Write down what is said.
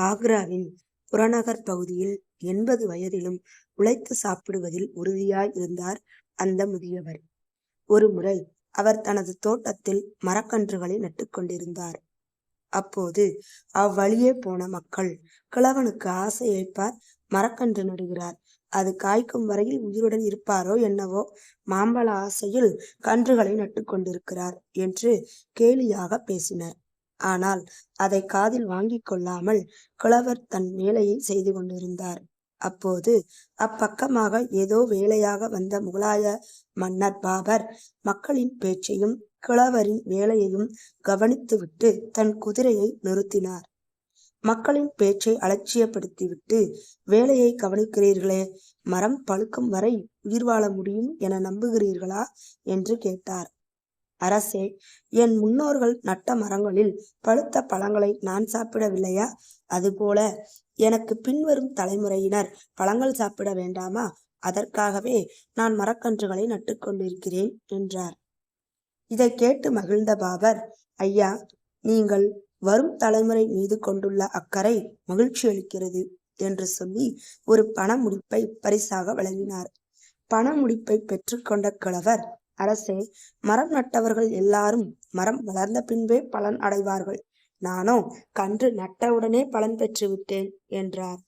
ஆக்ராவின் புறநகர் பகுதியில் எண்பது வயதிலும் உழைத்து சாப்பிடுவதில் உறுதியாய் இருந்தார் அந்த முதியவர். ஒருமுறை அவர் தனது தோட்டத்தில் மரக்கன்றுகளை நட்டுக்கொண்டிருந்தார் அப்போது அவ்வழியே போன மக்கள் கிழவனுக்கு ஆசையைப்பார் மரக்கன்று நடுகிறார். அது காய்க்கும் வரையில் உயிருடன் இருப்பாரோ என்னவோ மாம்பழ ஆசையில் கன்றுகளை நட்டுக்கொண்டிருக்கிறார் என்று கேலியாகப் பேசினர். ஆனால் அதை காதில் வாங்கிக் கொள்ளாமல் கிழவர் தன் வேலையை செய்து கொண்டிருந்தார். அப்போது அப்பக்கமாக ஏதோ வேலையாக வந்த முகலாய மன்னர் பாபர் மக்களின் பேச்சையும் கிழவரின் வேலையையும் கவனித்துவிட்டு தன் குதிரையை நிறுத்தினார். மக்களின் பேச்சை அலட்சியப்படுத்திவிட்டு வேலையை கவனிக்கிறீர்களே மரம் பழுக்கும் வரை உயிர் வாழ முடியும் என நம்புகிறீர்களா? என்று கேட்டார். அரசே என் முன்னோர்கள் நட்ட மரங்களில் பழுத்த பழங்களை நான் சாப்பிடவில்லையா? அதுபோல எனக்கு பின்வரும் தலைமுறையினர் பழங்கள் சாப்பிட வேண்டாமா? அதற்காகவே நான் மரக்கன்றுகளை நட்டுக்கொண்டிருக்கிறேன் என்றார். இதை கேட்டு மகிழ்ந்த பாபர் ஐயா நீங்கள் வரும் தலைமுறை மீது கொண்டுள்ள அக்கறை மகிழ்ச்சி அளிக்கிறது என்று சொல்லி ஒரு பண முடிப்பை பரிசாக வழங்கினார். பண முடிப்பை பெற்றுக்கொண்ட கிழவர் அரசே மரம் நட்டவர்கள் எல்லாரும் மரம் வளர்ந்த பின்பே பலன் அடைவார்கள். நானோ கன்று நட்டவுடனே பலன் பெற்று விட்டேன் என்றார்.